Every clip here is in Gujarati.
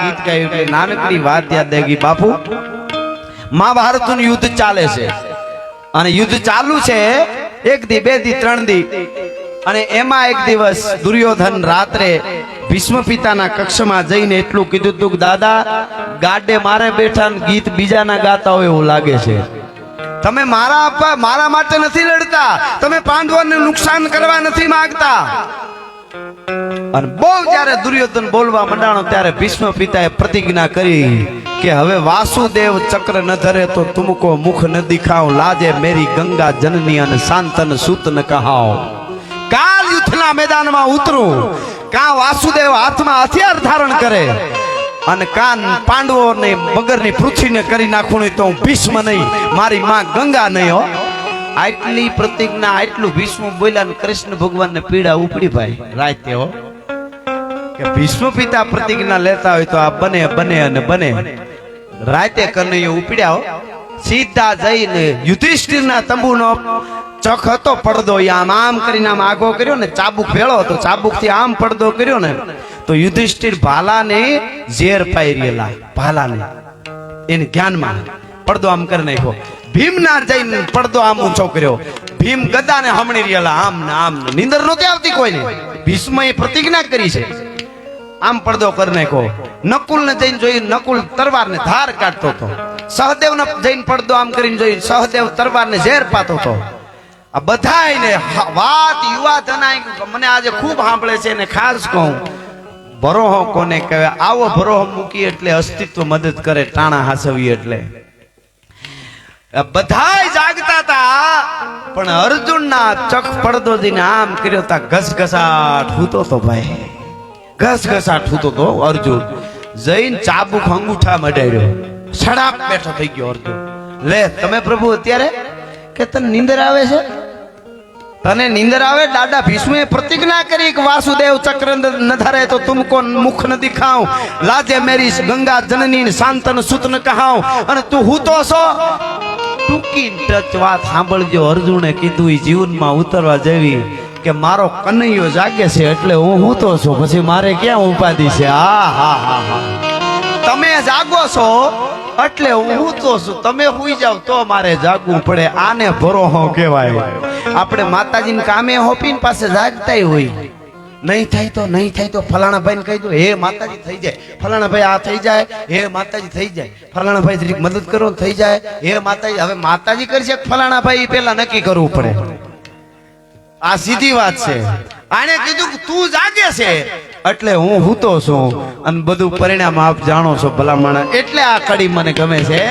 ગીત ગાયું કે નાનકડી વાત યાદ આવી બાપુ. મહાભારતનું યુદ્ધ ચાલે છે. અને યુદ્ધ ચાલુ છે એક દી, બે દી, ત્રણ દી. અને એમાં એક દિવસ દુર્યોધન રાત્રે ભીષ્મ પિતાના કક્ષમાં જઈને એટલું કીધું તું દાદા, ગાડે મારે બેઠા ગીત બીજાના ગાતા હોય એવું લાગે છે. તમે મારા મારા માટે નથી લડતા. તમે પાંડવોને નુકસાન કરવા નથી માંગતા. અને બહુ જ્યારે દુર્યોધન બોલવા મંડાણો, ત્યારે ભીષ્મ પિતાએ પ્રતિજ્ઞા કરી કે હવે વાસુદેવ ચક્ર ન ધરે તો તુમકો મુખ ન દિખાવ, લાજે મેરી ગંગા જનની અને શાંતન સૂત ન કહાવ. કાલ યુથના મેદાનમાં ઉતરું, કા વાસુદેવ હાથમાં હથિયાર ધારણ કરે, અને કાન પાંડવોને મગરની પૃથ્વીને કરી નાખું તો હું ભીષ્મ નહીં, મારી માં ગંગા નહીં હો. આટલી પ્રતિજ્ઞા, આટલું ભીષ્મ બોલ્યા કૃષ્ણ કૃષ્ણ ભગવાનને પીડા ઉપડી ભાઈ, રાતે હો. કે ભીષ્મ પિતા પ્રતિજ્ઞા લેતા હોય તો આ બને બને અને બને. રાતે કનૈયો ઉપડ્યા સીધા જઈને યુધિષ્ઠિરના તંબુનો ચખ હતો, પડદો આમ આમ કરીને આમ આગો કર્યો ને, ચાબુક ભેળો હતો, ચાબુકથી આમ પડદો કર્યો ને, તો યુધિષ્ઠિર ભાલાને ઝેર પાઈ રહેલા, ભાલાને. એને ધ્યાનમાં પડદો આમ કરી નાખ્યો. ભીમના જઈને પડદો આમ ઊંચો કર્યો. ભીમ ગદાને હમણી રહેલા, આમ ને આમ નિંદર નીંદર નહોતી આવતી કોઈને ભીષ્મએ પ્રતિજ્ઞા કરી છે. આમ પડદો કરી નાખ્યો. નકુલ ને જઈને જોઈ નકુલ તરવાર ને ધાર કાઢતો હતો. સહદેવ ને જઈને પડદો આમ કરીને જોઈ સહદેવ તરવાર ને ઝેર પાતો હતો. આ બધાયને હ- વાત યુવા ધનાય મને આજે ખૂબ સાંભળે છે ને ખાસ કહું. ભરોહો કોને કહેવાય? આવો ભરોહો મૂકી એટલે અસ્તિત્વ મદદ કરે, ટાણા હાસવી એટલે. બધાય જાગતા હતા, પણ અર્જુનના ચક પડદો આમ કર્યો તા ઘસઘસાટ. હૂતો તો ભાઈ. ઘસઘસાટ થતો તો અર્જુન. જઈને ચાબુક અંગૂઠા મડાડ્યો સડાપ બેઠો થઈ ગયો અર્જુન. લે, તમે પ્રભુ અત્યારે કે તને નીંદર આવે છે? તને નીંદર આવે? દાદા ભીષ્મે પ્રતિજ્ઞા કરી કે વાસુદેવ ચક્ર ન ધરે તો તુમકો મુખ ન દિખાવ લાજે મેરી ગંગા જનની શાંતન સુત કહાવ અને તું હું તો છો? ટૂંકી ટચ વાત સાંભળજો. અર્જુને કીધું જીવનમાં ઉતરવા જેવી કે મારો કનૈયો જાગે છે એટલે હું હૂતો છું. પછી મારે ક્યાં ઉપાધિ છે? હા હા હા હા. તમે જાગો છો એટલે હું તો છું. તમે હુઈ જાવ તો મારે જાગવું પડે. આને ભરો હો કહેવાય. આપણે માતાજીને કામે હોપીને પાસે જાગતાય હોય. નહીં થાય તો, નહીં થાય તો ફલાણા ભાઈને કહી દો, હે માતાજી, થઈ જાય. ફલાણા ભાઈ, આ થઈ જાય. હે માતાજી, થઈ જાય. ફલાણા ભાઈ મદદ કરો થઈ જાય. હે માતાજી, હવે માતાજી કરશે ફલાણા ભાઈ પેલા નક્કી કરવું પડે. આ સીધી વાત છે. આને કીધું કે તું જાગે છે. એટલે હું હૂતો છું. અને બધું પરિણામ આપ જાણો છો ભલામણ એટલે આ કડી મને ગમે છે.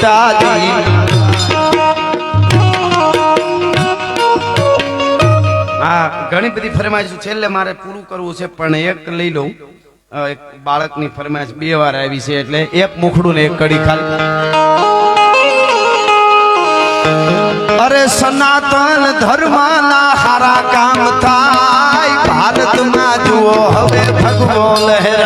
ગીતાજી આ ઘણી બધી ફરમાઈશ છેલ્લે મારે પૂરું કરવું છે પણ એક લઈ લઉં. એક બાળકની ફરમાઈશ બે વાર આવી છે એટલે એક મુખડું ને એક કડી ખાલી. અરે સનાતન ધર્મના હારા કામ થાય ભારતમાં જુઓ હવે ભગવો લહેરા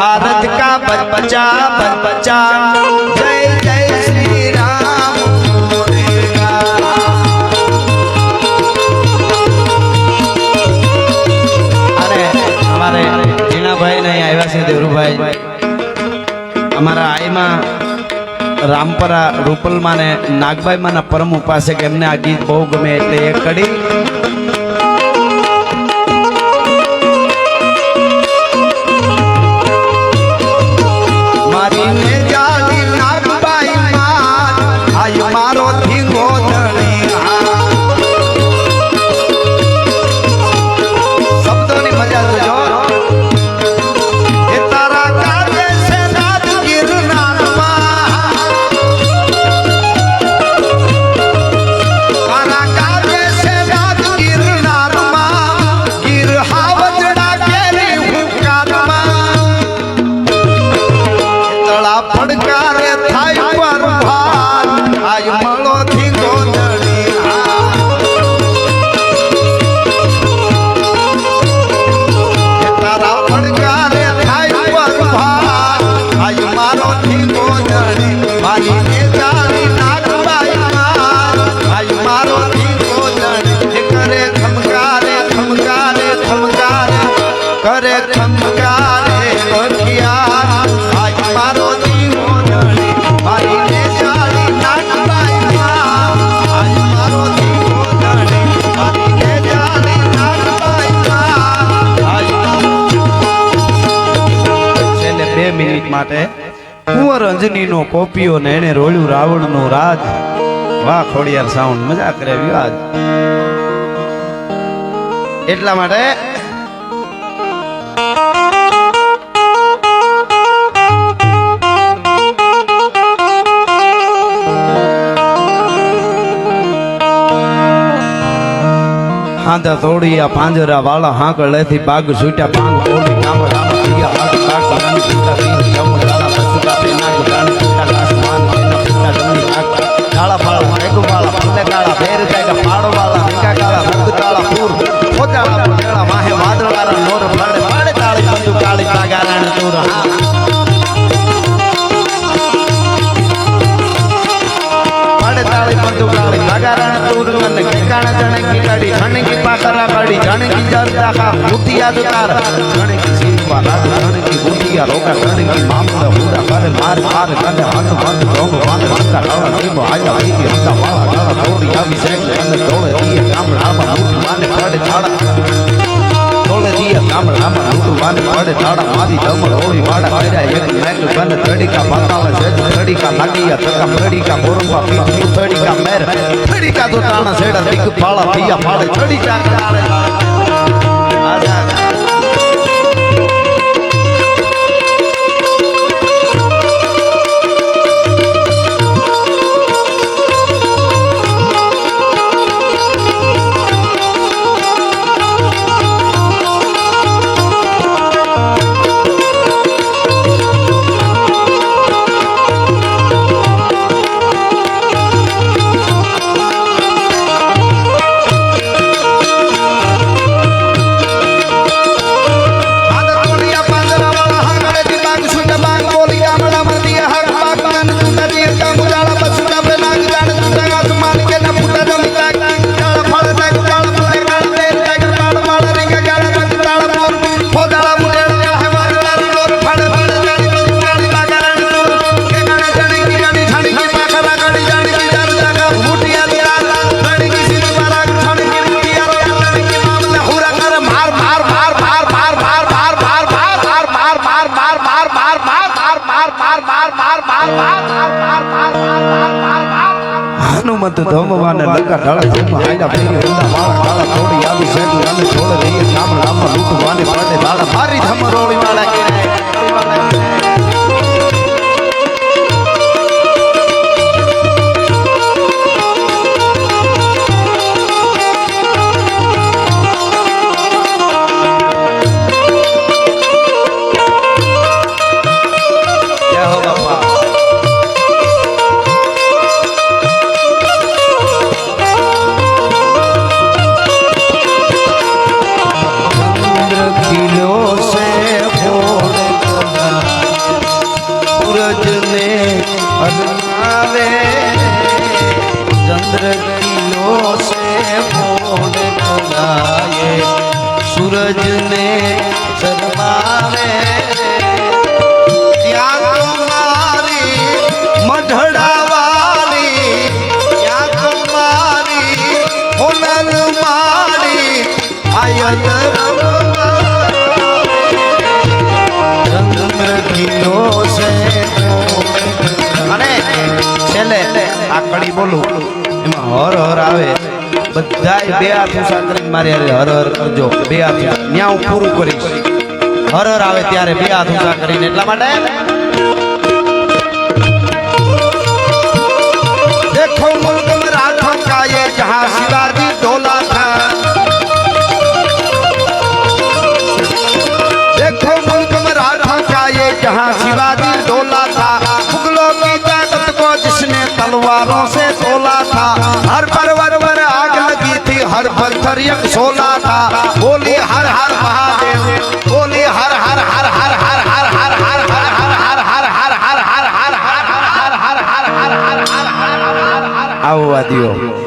भारत का बच्चा बच्चा। जय जय श्री राम અમારા આઈમાં રામપરા રૂપલમાં ને નાગભાઈમાં પરમ ઉપાસક એમને આ ગીત બહુ ગમે એટલે એ કડી મિનિટ માટે કુંવર અંજનીનો કોપીઓ ને એને રોળ્યું રાવણનું રાજ. વાહ, ખોડિયાર સાઉન્ડ મજા કરે આજ એટલા માટે હાંધા તોડિયા પાંજરા વાળા હાંકળ લેથી બાગ છૂટ્યા પાંગ બોલી નામ રામ દિયા હાથ બાગ રામ પિતા તીર જમ દાડા પશુકા પે નાગ દાણ પિતા આસમાન તેના પિતા જમની આગ કાળા ફાળા મેઘ વાળા પલ્લે કાળા મને ઠેકાણ જણકી કાઢી, જણકી પાકરા કાઢી, જણકી જરતા કા ભૂતિયા જતાર જણકી સીમવા રાજ જણકી ભૂતિયા રોકા જણકી મામલા હુડા કરે માર માર કને હન મન રોંગ વાન વાંકા લાવા નીમો આયા આઈ હતા વાળા ગાળા દોરી આવી શેક, અને દોડે દીએ ગામડામાં મૂઠ માને પડે છાડા તોલે દિયા ગામડામાં લૂંટું વાને પડે તાળા મારી ધમર હોળી વાડા કર્યા એક મેક બન તડીકા પાતાળા સેજ તડીકા લાગીયા તકા તડીકા મોરંબા પીઠી તડીકા મેર. તો તાણા સેડા દીક ફાળા પિયા ફાળે તડીકા કાળે હનુમંત ધમવાને લંકા ઢાળા ધમવા આયલા ફેરી ઉડા વાળા કાળા થોડી આવી સેતુ અને છોડ દઈએ ગામ ગામમાં લૂંટવાને પડે દાડા મારી ધમ રોળી છેલ્લે આ બોલું, એમાં હર આવે. બધાય બે હાથ મારે હર હર કરજો. બે હાથ. ત્યાં હું પૂરું કરીશ. હર આવે ત્યારે બે હાથ ઉષા કરીને એટલા માટે આવવા દો